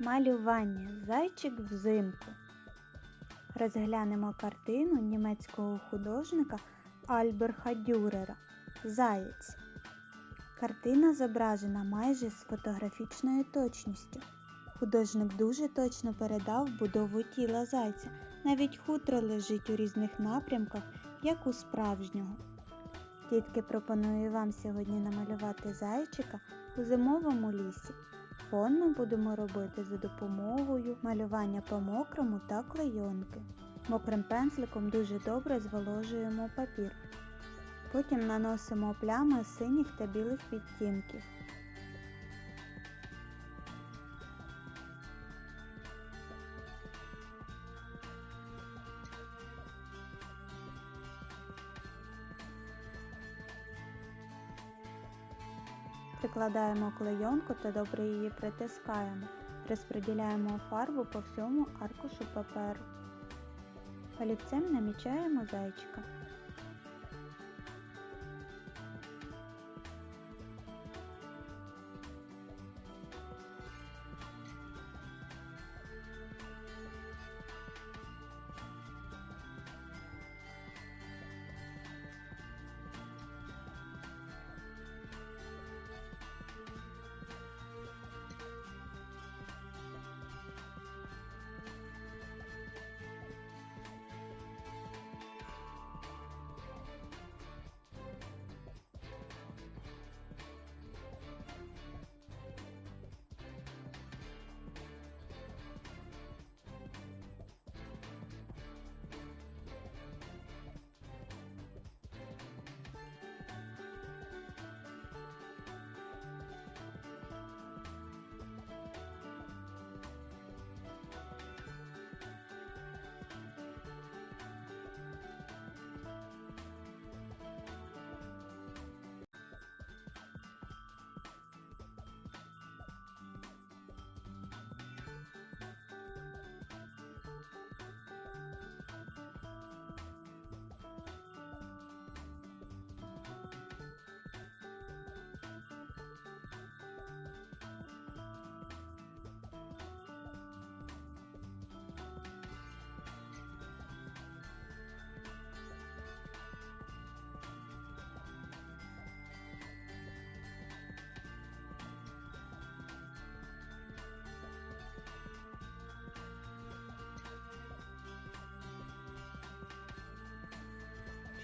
Малювання Зайчик взимку. Розглянемо картину німецького художника Альберха Дюрера Заєць. Картина зображена майже з фотографічною точністю. Художник дуже точно передав будову тіла зайця. Навіть хутро лежить у різних напрямках, як у справжнього. Дітки пропоную вам сьогодні намалювати зайчика у зимовому лісі. Фон ми будемо робити за допомогою малювання по мокрому та клейонки. Мокрим пензликом дуже добре зволожуємо папір. Потім наносимо плями синіх та білих відтінків. Прикладаємо клейонку та добре її притискаємо. Розподіляємо фарбу по всьому аркушу паперу. Олівцем намічаємо зайчика.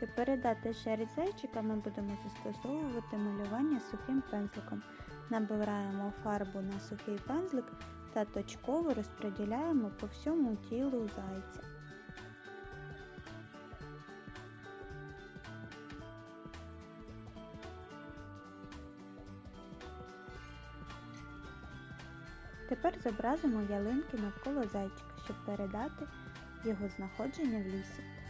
Щоб передати шерсть зайчика, ми будемо застосовувати малювання сухим пензликом. Набираємо фарбу на сухий пензлик та точково розподіляємо по всьому тілу зайця. Тепер зобразимо ялинки навколо зайчика, щоб передати його знаходження в лісі.